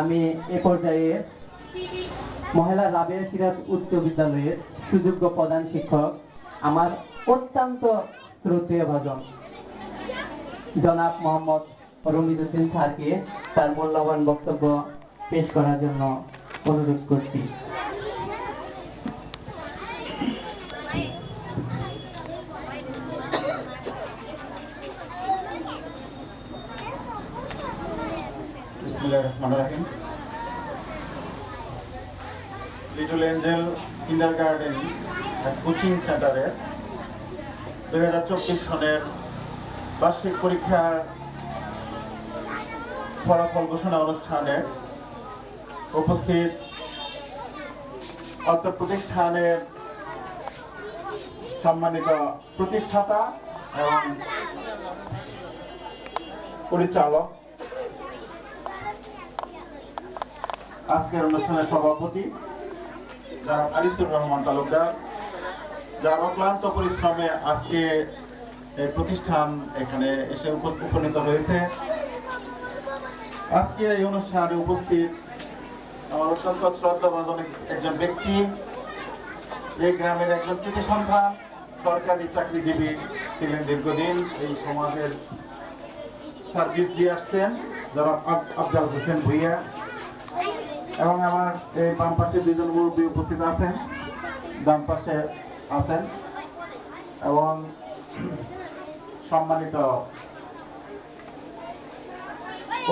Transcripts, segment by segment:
আমি এ পর্যায়ে মহিলা রাবেয়া সিরাজ উচ্চ বিদ্যালয়ের সুযোগ্য প্রধান শিক্ষক, আমার অত্যন্ত শ্রদ্ধেয় ভাজন, জনাব মোহাম্মদ রমিদ হোসেন স্যারকে তার মূল্যবান বক্তব্য পেশ করার জন্য অনুরোধ করছি। বিসমিল্লাহির রহমানির রহিম little angel kindergarten coaching সেন্টারের দুই হাজার চব্বিশ সনের বার্ষিক পরীক্ষার ফলাফল ঘোষণা অনুষ্ঠানে উপস্থিত অর্থ প্রতিষ্ঠানের সম্মানিত প্রতিষ্ঠাতা এবং পরিচালক আজকের অনুষ্ঠানের সভাপতি, যারা আরিসুর রহমান তালুকদার, যার অক্লান্ত পরিশ্রমে আজকে প্রতিষ্ঠান এখানে এসে উপনীত হয়েছে। আজকে এই অনুষ্ঠানে উপস্থিত আমার অত্যন্ত শ্রদ্ধাভাজন একজন ব্যক্তি। এই গ্রামের একজন কৃতি সন্তান সরকারি চাকরিজীবী ছিলেন দীর্ঘদিন, এই সমাজের সার্ভিস দিয়ে আসছেন, যারা আফজাল হোসেন ভুইয়া। এবং আমার এই বাম পাশে দুজন মুরব্বী উপস্থিত আছেন, ডান পাশে আছেন এবং সম্মানিত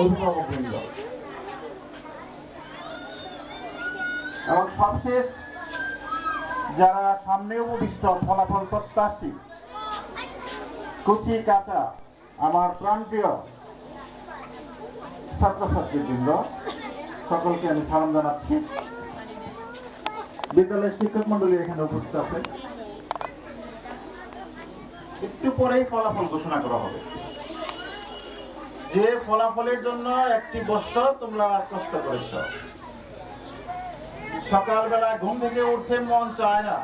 অভিভাবকবৃন্দ। এবং সবশেষ যারা সামনে উপবিষ্ট ফলাফল প্রত্যাশী, কুচি কাঁচা, আমার প্রান্তীয় ছাত্রছাত্রীবৃন্দ সকলকে আমি সালাম জানাচ্ছি। বিদ্যালয়ের শিক্ষক মন্ডলী এখানে উপস্থিত আছে। একটু পরেই ফলাফল ঘোষণা করা হবে। যে ফলাফলের জন্য একটি বছর তোমরা কষ্ট করেছ। সকালবেলা ঘুম থেকে উঠতে মন চায় না।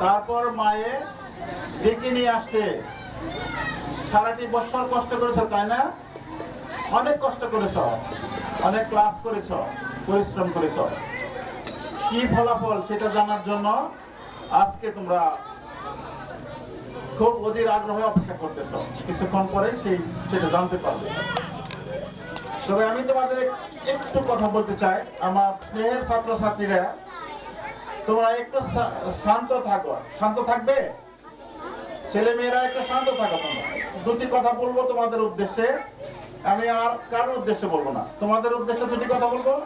তারপর মায়ে ডেকে নিয়ে আসতে সারাটি বছর কষ্ট করেছ, তাই না? অনেক কষ্ট করেছ, অনেক ক্লাস করেছ, পরিশ্রম করেছ। কি ফলাফল সেটা জানার জন্য আজকে তোমরা খুব অধীর আগ্রহে অপেক্ষা করতেছ। কিছুক্ষণ পরে সেই সেটা জানতে পারবে। তবে আমি তোমাদের একটু কথা বলতে চাই। আমার স্নেহের ছাত্রছাত্রীরা, তোমরা একটু শান্ত থাকো। শান্ত থাকবে? ছেলে মেয়েরা একটু শান্ত থাকো তোমরা। দুটি কথা বলব তোমাদের উদ্দেশ্যে। আমি আর কারোর উদ্দেশ্যে বলব না? তোমাদের উদ্দেশ্যে দুটি কথা বলব।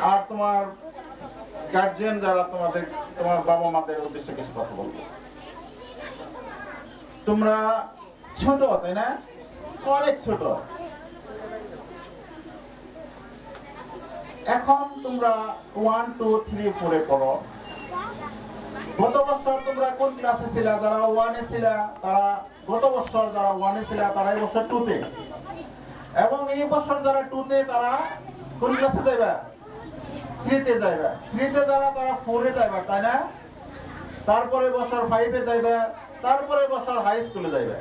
আর তোমার গার্জিয়ান যারা তোমাদের, তোমার বাবা মাদের উদ্দেশ্যে কিছু কথা বলব। তোমরা ছোট, তাই না? অনেক ছোট। এখন তোমরা ওয়ান টু থ্রি ফোরে পড়ো। গত বছর তোমরা কোন ক্লাসে ছিলা? যারা ওয়ানে ছিলা, তারা গত বছর যারা ওয়ানে ছিলা, তারা এই বছর টুতে এবং এই বছর যারা টুতে তারা কোন ক্লাসে যাইবা? থ্রিতে যাইবা। থ্রিতে যারা, তারা ফোরে যাইবা, তাই না? তারপরে বছর ফাইভে যাইবা, তারপরে বছর হাই স্কুলে যাইবা।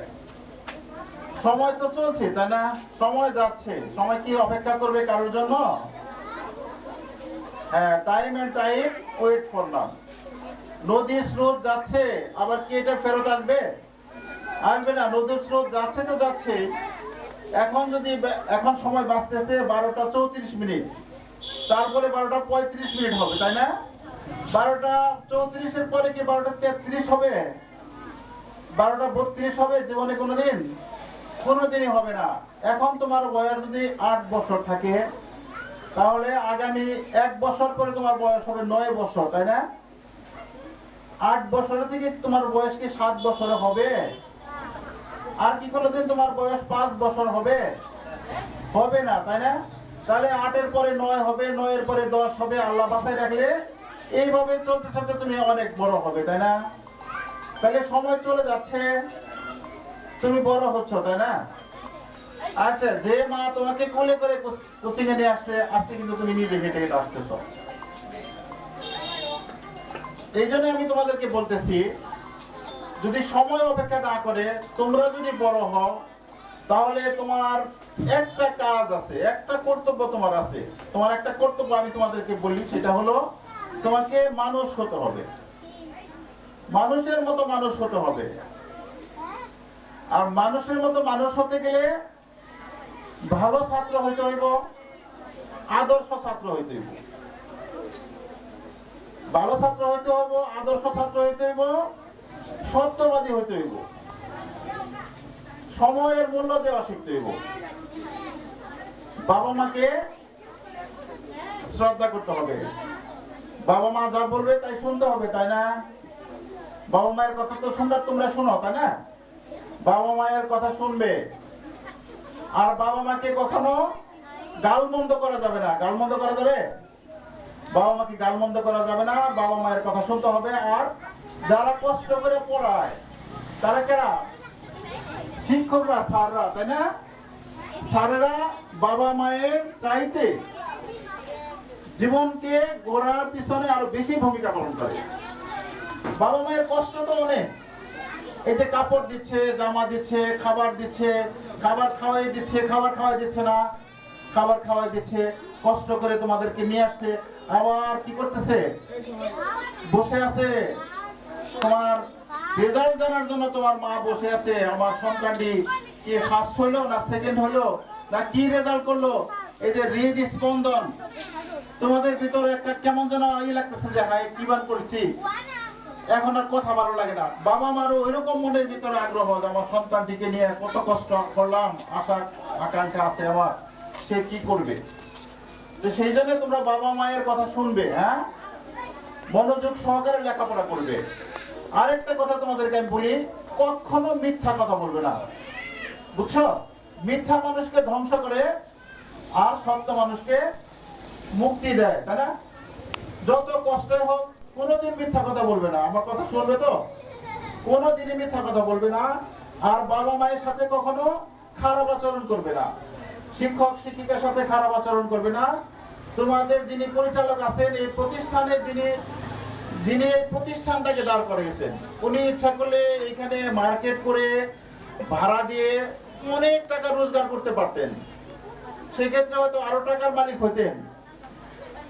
সময় তো চলছে, তাই না? সময় যাচ্ছে। সময় কি অপেক্ষা করবে কারোর জন্য? হ্যাঁ time and time wait for none. নদীর স্রোত যাচ্ছে, আবার কি এটা ফেরত আসবে আসবে না, নদীর স্রোত যাচ্ছে তো যাচ্ছে এখন যদি এখন সময় বাঁচতেছে বারোটা চৌত্রিশ মিনিট। তারপরে বারোটা পঁয়ত্রিশ মিনিট হবে, তাই না? বারোটা চৌত্রিশের পরে কি বারোটা তেত্রিশ হবে? বারোটা বত্রিশ হবে জীবনে কোনোদিন? কোনোদিনই হবে না। এখন তোমার বয়স যদি আট বছর থাকে, তাহলে আগামী এক বছর পরে তোমার বয়স হবে নয় বছর, তাই না? আট বছরের থেকে তোমার বয়স কি সাত বছরে হবে? আর কি কোনোদিন তোমার বয়স পাঁচ বছর হবে? হবে না, তাই না? তাহলে আটের পরে নয় হবে, নয়ের পরে দশ হবে, আল্লাহ বাসায় রাখলে এইভাবে চলতে চলতে তুমি অনেক বড় হবে, তাই না? তাহলে সময় চলে যাচ্ছে। তুমি বড় হচ্ছ, তাই না? আচ্ছা যে মা তোমাকে কোলে করে কোচিং এ নিয়ে আসছে, আজকে কিন্তু তুমি নিজে হেঁটে হেঁটে আসতেছ এই জন্য আমি তোমাদেরকে বলতেছি যদি সময় অপেক্ষা না করে, তোমরা যদি বড় হও, তাহলে তোমার একটা কাজ আছে, একটা কর্তব্য তোমার আছে। তোমার একটা কর্তব্য আমি তোমাদেরকে বলি, সেটা হলো তোমাকে মানুষ হতে হবে। মানুষের মতো মানুষ হতে হবে। আর মানুষের মতো মানুষ হতে গেলে ভালো ছাত্র হইতে হইব, আদর্শ ছাত্র হইতে হইব। ভালো ছাত্র হইতে হইব, আদর্শ ছাত্র হইতে হইব সত্যবাদী হইতে হইব। সময়ের মূল্য দেওয়া শিখতে হইব। বাবা মাকে শ্রদ্ধা করতে হবে। বাবা মা যা বলবে তাই শুনতে হবে, তাই না? বাবা মায়ের কথা তো শুনলে তোমরা শোনো, তাই না? বাবা মায়ের কথা শুনবে। আর বাবা মাকে কখনো গালমন্দ করা যাবে না। গালমন্দ করা যাবে? বাবা মাকে গালমন্দ করা যাবে না। বাবা মায়ের কথা শুনতে হবে আর যারা কষ্ট করে পড়ায়, তারা কেরা? শিক্ষকরা, স্যাররা, তাই না? স্যারেরা বাবা মায়ের চাইতে জীবনকে গড়ার পিছনে আরও বেশি ভূমিকা পালন করে। বাবা মায়ের কষ্ট তো অনেক। এই যে কাপড় দিচ্ছে, জামা দিচ্ছে, খাবার দিচ্ছে, খাবার খাওয়াই দিচ্ছে, খাবার খাওয়াই দিচ্ছে না, খাবার খাওয়াই দিচ্ছে, কষ্ট করে তোমাদেরকে নিয়ে আসছে। আবার কি করতেছে? বসে আছে। তোমার রেজাল্ট জানার জন্য তোমার মা বসে আছে। আমার সন্তানটি কি ফার্স্ট হইল না সেকেন্ড হইল না কি রেজাল্ট করল? এই যে হৃদ স্পন্দন। তোমাদের ভিতরে একটা কেমন যেন ই লাগতেছে যে হাই কি বার করছি? এখন আর কথা ভালো লাগে না। বাবা মারও ওইরকম মনের ভিতরে আগ্রহ যে, আমার সন্তানটিকে নিয়ে কত কষ্ট করলাম, আশা, আকাঙ্ক্ষা আছে আমার। সে কি করবে? তো সেই জন্য তোমরা বাবা মায়ের কথা শুনবে হ্যাঁ? মনোযোগ সহকারে লেখাপড়া করবে। আরেকটা কথা তোমাদেরকে আমি বলি, কখনো মিথ্যা কথা বলবে না। বুঝছ? মিথ্যা মানুষকে ধ্বংস করে আর সত্য মানুষকে মুক্তি দেয়, তাই না? যত কষ্টই হোক, কোনোদিন মিথ্যা কথা বলবে না। আমার কথা শুনবে তো? কোনোদিনই মিথ্যা কথা বলবে না। আর বাবা মায়ের সাথে কখনো খারাপ আচরণ করবে না। শিক্ষক, শিক্ষিকার সাথে খারাপ আচরণ করবে না। তোমাদের যিনি পরিচালক আছেন, এই প্রতিষ্ঠানের যিনি যিনি এই প্রতিষ্ঠানটাকে দাঁড় করিয়েছেন, উনি ইচ্ছা করলে এখানে মার্কেট করে ভাড়া দিয়ে অনেক টাকা রোজগার করতে পারতেন। সেক্ষেত্রে হয়তো আরও টাকার মালিক হতেন।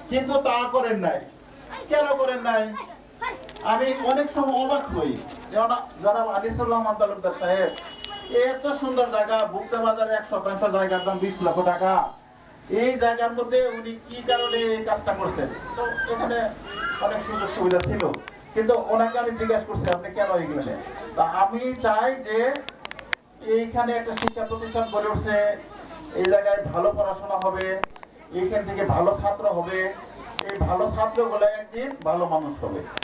কিন্তু তা করেন নাই। কেন করেন নাই? আমি অনেক সময় অবাক হই। যেমন জনাব আনিসুর রহমান সাহেব এত সুন্দর জায়গা ভুক্তা বাজারে এক শতাংশ জায়গার দাম বিশ লক্ষ টাকা। এই জায়গার মধ্যে উনি কি কারণে এই কাজটা করছেন? তো এখানে অনেক সুযোগ সুবিধা ছিল। কিন্তু ওনাকে আমি জিজ্ঞাসা করছি, আপনি কেন এগুলো তা আমি চাই যে এইখানে একটা শিক্ষা প্রতিষ্ঠান গড়ে উঠছে, এই জায়গায় ভালো পড়াশোনা হবে, এইখান থেকে ভালো ছাত্র হবে, এই ভালো ছাত্র ছাত্রগুলো একদিন ভালো মানুষ হবে।